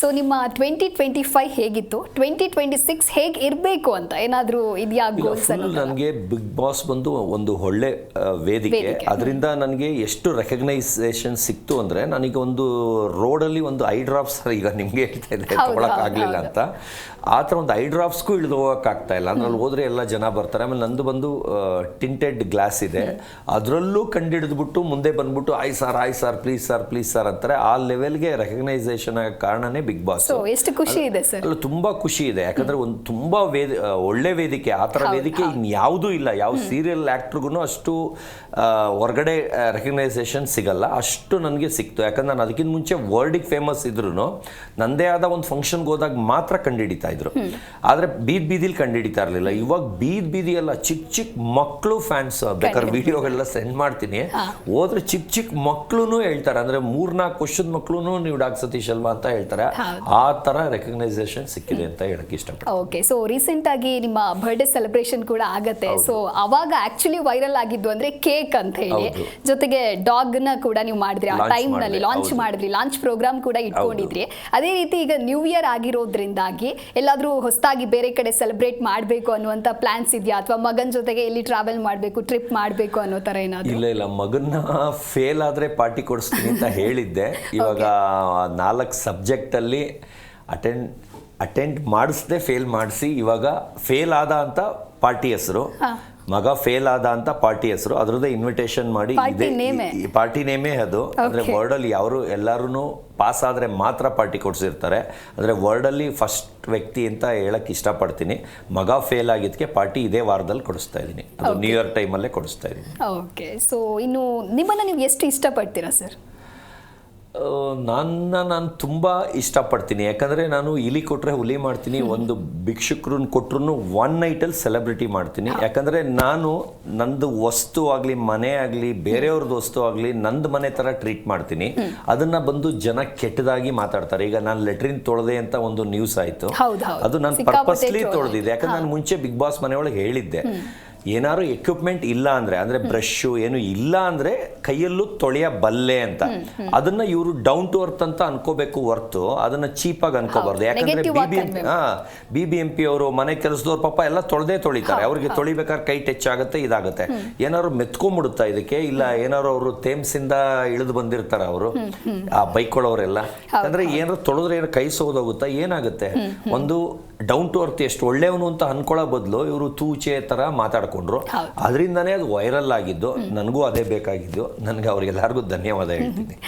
So ನಿಮ್ಮ twenty twenty five ಹೇಗಿತ್ತು? Twenty twenty six ಹೇಗೆ ಇರಬೇಕು ಅಂತ ಏನಾದರೂ ಇದೆಯಾ ಗೋಲ್ಸ್ ನನಗೆ ಬಿಗ್ ಬಾಸ್ ಬಂದು ಒಂದು ಒಳ್ಳೆ ವೇದಿಕೆ. ಅದರಿಂದ ನನಗೆ ಎಷ್ಟು ರೆಕಗ್ನೈಸೇಷನ್ ಸಿಕ್ತು ಅಂದರೆ ನನಗೆ ಒಂದು ರೋಡಲ್ಲಿ ಒಂದು ಐ ಡ್ರಾಪ್ಸ್ ಈಗ ನಿಮಗೆ ಹೇಳ್ತಾ ಇದ್ದೆ ತೊಗೊಳಕ್ಕಾಗಲಿಲ್ಲ. ಅಂತ. ಆ ಥರ ಒಂದು ಐ ಡ್ರಾಪ್ಸ್ಗೂ ಇಳಿದು ಹೋಗೋಕ್ಕಾಗ್ತಾ ಇಲ್ಲ. ಅಂದ್ರೆ ಅಲ್ಲಿ ಹೋದ್ರೆ ಎಲ್ಲ ಜನ ಬರ್ತಾರೆ. ಆಮೇಲೆ ನಂದು ಬಂದು ಟಿಂಟೆಡ್ ಗ್ಲಾಸ್ ಇದೆ. ಅದರಲ್ಲೂ ಕಂಡಿಡಿದ್ಬಿಟ್ಟು ಮುಂದೆ ಬಂದ್ಬಿಟ್ಟು ಆಯ್ sir I sir please sir please sir ಅಂತಾರೆ. ಆ ಲೆವೆಲ್ಗೆ ರೆಕಗ್ನೈಸೇಷನ್ ಆಗ ಕಾರಣನೇ ಬಿಗ್ ಬಾಸ್. ಸೊ ಎಷ್ಟು ಖುಷಿ ಇದೆ ಸರ್ ಅಲ್ಲ ತುಂಬಾ ಖುಷಿ ಇದೆ. ಯಾಕಂದ್ರೆ ಒಂದು ತುಂಬಾ ವೇದ ಒಳ್ಳೆ ವೇದಿಕೆ ಆ ಥರ ವೇದಿಕೆ ಇನ್ಯಾವುದೂ ಇಲ್ಲ. ಯಾವ ಸೀರಿಯಲ್ ಆ್ಯಕ್ಟ್ರಿಗೂ ಅಷ್ಟು ಹೊರಗಡೆ ರೆಕಗ್ನೈಸೇಷನ್ ಸಿಗಲ್ಲ. ಅಷ್ಟು ನನಗೆ ಸಿಕ್ತು. ಯಾಕಂದ್ರೆ ನಾನು ಅದಕ್ಕಿಂತ ಮುಂಚೆ ವರ್ಲ್ಡಿಗೆ ಫೇಮಸ್ ಇದ್ರು ನಂದೇ ಆದ ಒಂದು ಫಂಕ್ಷನ್ಗೆ ಹೋದಾಗ ಮಾತ್ರ ಕಂಡುಹಿಡಿತಾ ಇದ್ರು. ಆದ್ರೆ ಬೀದ್ ಬೀದಿಲಿ ಕಂಡುಹಿಡಿತಾ ಇರಲಿಲ್ಲ. ಇವಾಗ ಬೀದ್ ಬೀದಿ ಎಲ್ಲ ಚಿಕ್ಕ ಚಿಕ್ಕ ಮಕ್ಕಳು ಫ್ಯಾನ್ಸ್ ಬೇಕಾದ್ರೆ ವಿಡಿಯೋಗಳೆಲ್ಲ ಸೆಂಡ್ ಮಾಡ್ತೀನಿ. ಹೋದ್ರೆ ಚಿಕ್ಕ ಚಿಕ್ಕ ಮಕ್ಕಳು ಹೇಳ್ತಾರೆ. ಅಂದ್ರೆ ಮೂರ್ನಾಲ್ಕು ವರ್ಷದ ಮಕ್ಕಳು ನೀವು ಡಾಕ್ ಸತೀಶ್ ಅಲ್ವಾ ಅಂತ ಹೇಳ್ತಾರೆ. ಆ ತರ ರೆಕಗ್ನೈಸೇಷನ್ ಸಿಕ್ಕಿದೆ ಅಂತ ಹೇಳಕ್ ಇಷ್ಟಪಡ್ತೀನಿ. ಓಕೆ ಸೊ ರೀಸೆಂಟ್ ಆಗಿ ನಿಮ್ಮ ಬರ್ಡೇ ಸೆಲೆಬ್ರೇಷನ್ ಕೂಡ ಆಗತ್ತೆ. ಸೊ ಅವಾಗ ಆಕ್ಚುಲಿ ವೈರಲ್ ಆಗಿದ್ದು ಅಂದ್ರೆ ಕೇಕ್ ಅಂತ ಹೇಳಿ. ಜೊತೆಗೆ ಡಾಗ್ನ ಕೂಡ ನೀವು ಮಾಡಿದ್ರಿ. ಆ ಟೈಮ್ನಲ್ಲಿ ಲಾಂಚ್ ಮಾಡಿದ್ರಿ. ಲಾಂಚ್ ಪ್ರೋಗ್ರಾಮ್ ಕೂಡ ಇಟ್ಕೊಂಡಿದ್ರಿ. ಅದೇ ರೀತಿ ಈಗ ನ್ಯೂ ಇಯರ್ ಆಗಿರೋದ್ರಿಂದಾಗಿ ಎಲ್ಲಾದ್ರೂ ಹೊಸದಾಗಿ ಬೇರೆ ಕಡೆ ಸೆಲೆಬ್ರೇಟ್ ಮಾಡಬೇಕು ಅನ್ನುವಂತ ಪ್ಲಾನ್ಸ್ ಇದೆಯಾ? ಅಥವಾ ಮಗನ್ ಜೊತೆಗೆ ಎಲ್ಲಿ ಟ್ರಾವೆಲ್ ಮಾಡಬೇಕು ಟ್ರಿಪ್ ಮಾಡಬೇಕು ಅನ್ನೋ ತರ ಏನಾದ್ರು? ಇಲ್ಲ ಇಲ್ಲ. ಮಗನ ಫೇಲ್ ಆದ್ರೆ ಪಾರ್ಟಿ ಕೊಡಿಸ್ತೀನಿ ಅಂತ ಹೇಳಿದ್ದೆ. ಇವಾಗ ನಾಲ್ಕು ಸಬ್ಜೆಕ್ಟ್ ಅಲ್ಲಿ ಅಟೆಂಡ್ ಅಟೆಂಡ್ ಮಾಡಿಸ್ದೆ ಫೇಲ್ ಮಾಡಿಸಿ ಇವಾಗ ಫೇಲ್ ಆದ ಅಂತ ಪಾರ್ಟಿ ಹೆಸರು. ಮಗ ಫೇಲ್ ಆದ ಅಂತ ಪಾರ್ಟಿ ಹೆಸರು. ಅದ್ರದ್ದೇ ಇನ್ವಿಟೇಷನ್ ಮಾಡಿ? ಪಾರ್ಟಿ ನೇಮೇ. ಅದು. ಅಂದ್ರೆ. ವರ್ಡ್ ಅಲ್ಲಿ ಯಾರು ಎಲ್ಲರೂ ಪಾಸ್ ಆದ್ರೆ ಮಾತ್ರ ಪಾರ್ಟಿ ಕೊಡ್ಸಿರ್ತಾರೆ. ಅಂದ್ರೆ ವರ್ಡ್ ಅಲ್ಲಿ ಫಸ್ಟ್ ವ್ಯಕ್ತಿ ಅಂತ ಹೇಳಕ್ ಇಷ್ಟಪಡ್ತೀನಿ. ಮಗ ಫೇಲ್ ಆಗಿದ್ದಕ್ಕೆ ಪಾರ್ಟಿ ಇದೇ ವಾರದಲ್ಲಿ ಕೊಡಿಸ್ತಾ ಇದ್ದೀನಿ. ಅದು ನ್ಯೂ ಇಯರ್ ಟೈಮಲ್ಲೇ ಕೊಡಿಸ್ತಾ ಇದ್ದೀನಿ. ಓಕೆ ಸೊ ಇನ್ನು ನಿಮ್ಮನ್ನ ನೀವು ಎಷ್ಟು ಇಷ್ಟಪಡ್ತೀರಾ ಸರ್ ನನ್ನ ನಾನು ತುಂಬ ಇಷ್ಟಪಡ್ತೀನಿ. ಯಾಕಂದರೆ ನಾನು ಇಲಿ ಕೊಟ್ಟರೆ ಹುಲಿ ಮಾಡ್ತೀನಿ ಒಂದು ಭಿಕ್ಷುಕ್ರನ್ನ ಕೊಟ್ರು ಒನ್ ನೈಟಲ್ಲಿ ಸೆಲೆಬ್ರಿಟಿ ಮಾಡ್ತೀನಿ. ಯಾಕಂದರೆ ನಾನು ನಂದು ವಸ್ತು ಆಗಲಿ ಮನೆ ಆಗಲಿ ಬೇರೆಯವ್ರದ್ದು ವಸ್ತು ಆಗಲಿ ನಂದು ಮನೆ ಥರ ಟ್ರೀಟ್ ಮಾಡ್ತೀನಿ. ಅದನ್ನು ಬಂದು ಜನ ಕೆಟ್ಟದಾಗಿ ಮಾತಾಡ್ತಾರೆ. ಈಗ ನಾನು ಲೆಟ್ರಿನ್ ತೊಳೆದೆ ಅಂತ ಒಂದು ನ್ಯೂಸ್ ಆಯಿತು. ಅದು ನಾನು ಪರ್ಪಸ್ಲಿ ತೊಳೆದಿದ್ದೆ. ಯಾಕಂದ್ರೆ ನಾನು ಮುಂಚೆ ಬಿಗ್ ಬಾಸ್ ಮನೆಯೊಳಗೆ ಹೇಳಿದ್ದೆ. ಏನಾದ್ರು ಎಕ್ವಿಪ್ಮೆಂಟ್ ಇಲ್ಲ ಅಂದ್ರೆ ಅಂದ್ರೆ ಬ್ರಷ್ ಏನು ಇಲ್ಲ ಅಂದ್ರೆ ಕೈಯಲ್ಲೂ ತೊಳೆಯ ಬಲ್ಲೆ ಅಂತ. ಅದನ್ನ ಇವರು ಡೌನ್ ಟು ಅರ್ತ್ ಅಂತ ಅನ್ಕೋಬೇಕು ಹೊರ್ತು ಅದನ್ನ ಚೀಪಾಗಿ ಅನ್ಕೋಬಾರ್ದು. ಯಾಕಂದ್ರೆ B B M B B M P ಅವರು ಮನೆ ಕೆಲಸದವ್ರು ಪಾಪ ಎಲ್ಲ ತೊಳೆದೇ ತೊಳಿತಾರೆ. ಅವ್ರಿಗೆ ತೊಳಿಬೇಕಾದ್ರೆ ಕೈ ಟಚ್ ಆಗುತ್ತೆ ಇದಾಗುತ್ತೆ. ಏನಾದ್ರು ಮೆತ್ಕೊಂಡ್ಬಿಡುತ್ತಾ ಇದಕ್ಕೆ? ಇಲ್ಲ ಏನಾದ್ರು ಅವರು ತೇಮ್ಸಿಂದ ಇಳಿದು ಬಂದಿರ್ತಾರ ಅವರು? ಆ ಬೈಕ್ಗಳವರೆಲ್ಲ ಅಂದ್ರೆ ಏನಾದ್ರು ತೊಳೆದ್ರೆ ಏನಾರು ಕೈ ಸೋದೋಗುತ್ತಾ? ಏನಾಗುತ್ತೆ? ಒಂದು ಡೌನ್ ಟು ಅರ್ತ್ ಎಷ್ಟು ಒಳ್ಳೆಯವನು ಅಂತ ಅನ್ಕೊಳ್ಳೋ ಬದಲು ಇವರು ತೂಚೆ ತರ ಮಾತಾಡ್ಕೊಂಡ್ರು ಅದರಿಂದನೇ ಅದು ವೈರಲ್ ಆಗಿದ್ದು ನನಗೂ ಅದೇ ಬೇಕಾಗಿದ್ದು. ನನಗೆ ಅವ್ರಿಗೆಲ್ಲರಿಗೂ ಧನ್ಯವಾದ ಹೇಳ್ತೀನಿ.